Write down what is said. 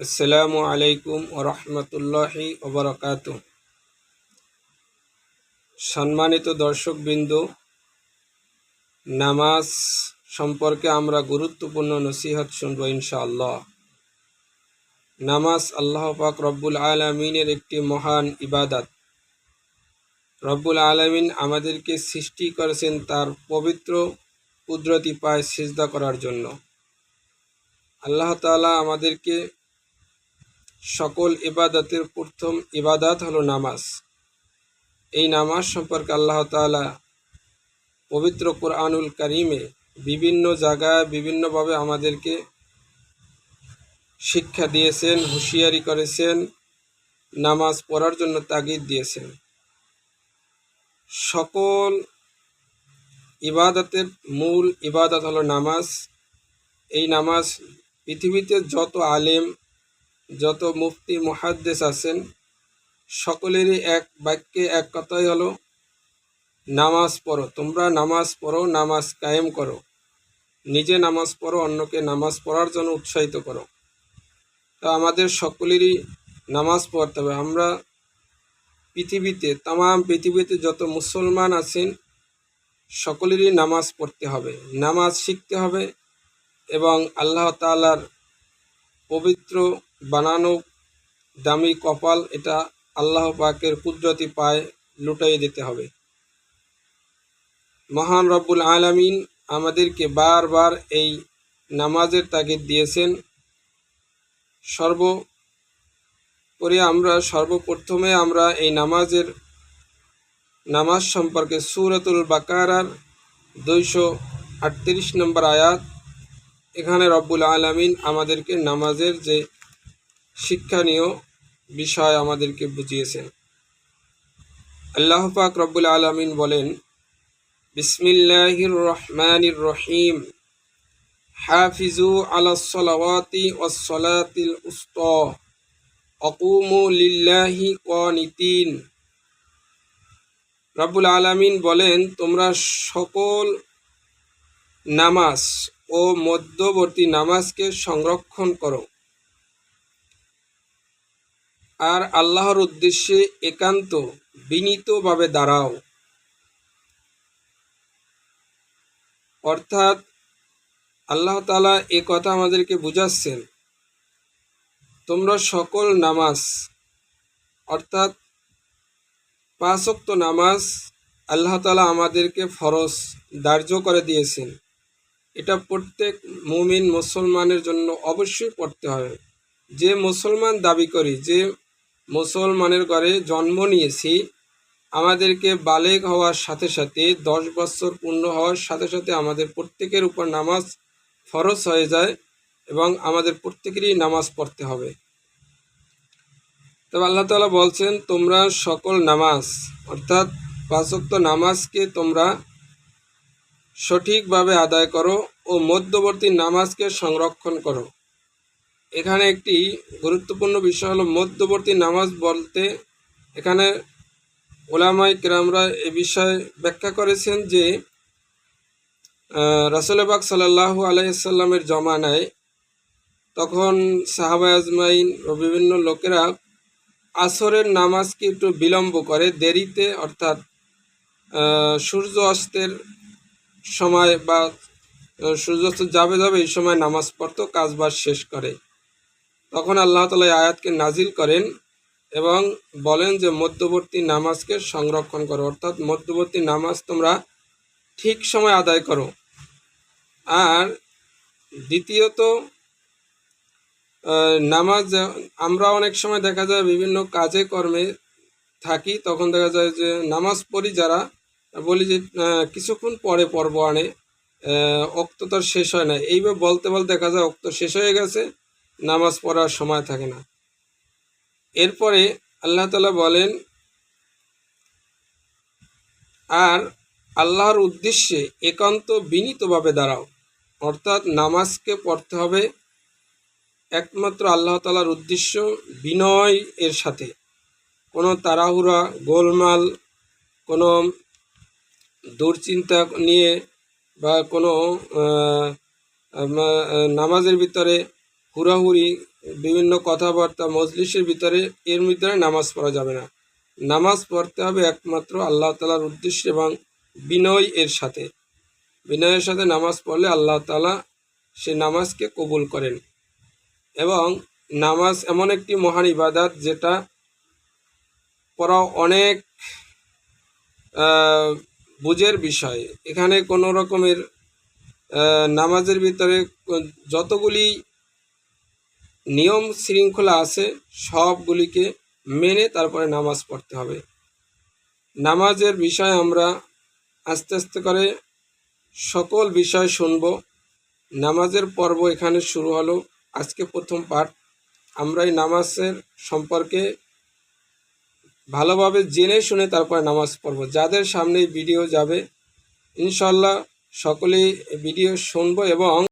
আসসালামু আলাইকুম ওরহমতুল্লাহি ওবরাকাত সম্মানিত দর্শকবৃন্দ, নামাজ সম্পর্কে আমরা গুরুত্বপূর্ণ নসিহত শুনব ইনশাআল্লাহ। নামাজ আল্লাহ পাক রব্বুল আলমিনের একটি মহান ইবাদাত। রব্বুল আলমিন আমাদেরকে সৃষ্টি করেছেন তার পবিত্র কুদরতি পায় সিজদা করার জন্য। আল্লাহ তাআলা আমাদেরকে সকল ইবাদতের প্রথম ইবাদত হলো নামাজ। এই নামাজ সম্পর্কে আল্লাহ তাআলা পবিত্র কোরআনুল করিমে বিভিন্ন জায়গায় বিভিন্নভাবে আমাদেরকে শিক্ষা দিয়েছেন, হুঁশিয়ারি করেছেন, নামাজ পড়ার জন্য তাগিদ দিয়েছেন। সকল ইবাদতের মূল ইবাদত হলো নামাজ। এই নামাজ পৃথিবীতে যত আলেম যত মুফতি, মুহাদ্দেস আছেন, সকলেরই এক বাক্যে এক কথাই হলো, নামাজ পড়ো। তোমরা নামাজ পড়ো, নামাজ কায়েম করো। নিজে নামাজ পড়ো, অন্যকে নামাজ পড়ার জন্য উৎসাহিত করো। তা আমাদের সকলেরই নামাজ পড়তে হবে। আমরা পৃথিবীতে তাম পৃথিবীতে যত মুসলমান আছেন, সকলেরই নামাজ পড়তে হবে। নামাজ শিখতে হবে এবং আল্লাহ তালার পবিত্র বানানো দামি কপাল, এটা আল্লাহ পাকের কুদরতি পায়ে লুটাইয়ে দিতে হবে। মহান রব্বুল আলামিন আমাদেরকে বারবার এই নামাজের তাগিদ দিয়েছেন। সর্বোপরি আমরা, সর্বপ্রথমে আমরা এই নামাজের নামাজ সম্পর্কে সুরতুল বাকারার দুইশো আটত্রিশ নম্বর আয়াত, এখানে রব্বুল আলামিন আমাদেরকে নামাজের যে শিক্ষণীয় বিষয় আমাদেরকে বুঝিয়েছেন। আল্লাহ পাক রব্বুল আলামিন বলেন, বিসমিল্লাহির রহমানির রহিম। হাফিজু আলা সলাওয়াতি ওয়াসসালাতিল উস্তা। রব্বুল আলামিন বলেন, তোমরা সকল নামাজ ও মধ্যবর্তী নামাজকে সংরক্ষণ করো। আর আল্লাহর উদ্দেশ্যে একান্ত বিনীতভাবে দাঁড়াও। অর্থাৎ আল্লাহ তালা এ কথা আমাদেরকে বুঝাচ্ছেন, তোমরা সকল নামাজ, অর্থাৎ পাঁচক্ত নামাজ আল্লাহ তালা আমাদেরকে ফরজ ধার্য করে দিয়েছেন। এটা প্রত্যেক মুমিন মুসলমানের জন্য অবশ্যই পড়তে হবে। যে মুসলমান দাবি করি, যে মুসলমানের ঘরে জন্ম নিয়েছি। আমাদেরকে বালেগ হওয়ার সাথে সাথে, দশ বছর পূর্ণ হওয়ার সাথে সাথে আমাদের প্রত্যেকের উপর নামাজ ফরজ হয়ে যায় এবং আমাদের প্রত্যেকেরই নামাজ পড়তে হবে। তবে আল্লাহ তালা বলছেন, তোমরা সকল নামাজ, অর্থাৎ পাঁচক্ত নামাজকে তোমরা সঠিকভাবে আদায় করো ও মধ্যবর্তী নামাজকে সংরক্ষণ করো। এখানে একটি গুরুত্বপূর্ণ বিষয় হলো মধ্যবর্তী নামাজ বলতে এখানে ওলামাই কেরামরা এ বিষয়ে ব্যাখ্যা করেছেন যে রাসুলবাক সাল্লাহু আলাইসাল্লামের জমানায় তখন সাহাবা আজমাইন ও বিভিন্ন লোকেরা আসরের নামাজকে একটু বিলম্ব করে, দেরিতে অর্থাৎ সূর্য অস্তের সময় বা সূর্যাস্ত যাবে যাবে এই সময় নামাজ পড়তো, কাজবাজ শেষ করে। তখন আল্লাহ তালা আয়াতকে নাজিল করেন এবং বলেন যে, মধ্যবর্তী নামাজকে সংরক্ষণ করো। অর্থাৎ মধ্যবর্তী নামাজ তোমরা ঠিক সময় আদায় করো। আর দ্বিতীয়ত নামাজ, আমরা অনেক সময় দেখা যায় বিভিন্ন কাজে কর্মে থাকি, তখন দেখা যায় যে, নামাজ পড়ি যারা, বলি যে কিছুক্ষণ পরে পর্ব আনে অক্ত তো শেষ হয় না। এইভাবে বলতে বলতে দেখা যায় অক্ত শেষ হয়ে গেছে। নামাজ পড়ার সময় থাকে না। এরপরে আল্লাহ তালা বলেন, আর আল্লাহর উদ্দেশ্যে একান্ত বিনীতভাবে দাঁড়াও। অর্থাৎ নামাজকে পড়তে হবে একমাত্র আল্লাহ তালার উদ্দেশ্য বিনয় এর সাথে। কোনো তাড়াহুড়া, গোলমাল, কোনো দুশ্চিন্তা নিয়ে বা কোনো নামাজের ভিতরে হুড়াহুড়ি বিভিন্ন কথাবার্তা মজলিসের ভিতরে এর ভিতরে নামাজ পড়া যাবে না। নামাজ পড়তে হবে একমাত্র আল্লাহ তালার উদ্দেশ্যে এবং বিনয় এর সাথে। বিনয়ের সাথে নামাজ পড়লে আল্লাহ তালা সে নামাজকে কবুল করেন। এবং নামাজ এমন একটি মহান ইবাদাত যেটা পড়া অনেক বুঝের বিষয়। এখানে কোনো রকমের নামাজের ভিতরে যতগুলি নিয়ম শৃঙ্খলা আছে, সবগুলিকে মেনে তারপরে নামাজ পড়তে হবে। নামাজের বিষয়ে আমরা আস্তে আস্তে করে সকল বিষয় শুনব। নামাজের পর্ব এখানে শুরু হলো। আজকে প্রথম পাঠ। আমরা এই নামাজের সম্পর্কে ভালোভাবে জেনে শুনে তারপরে নামাজ পড়ব। যাদের সামনে ভিডিও যাবে ইনশাল্লাহ সকলেই ভিডিও শুনব এবং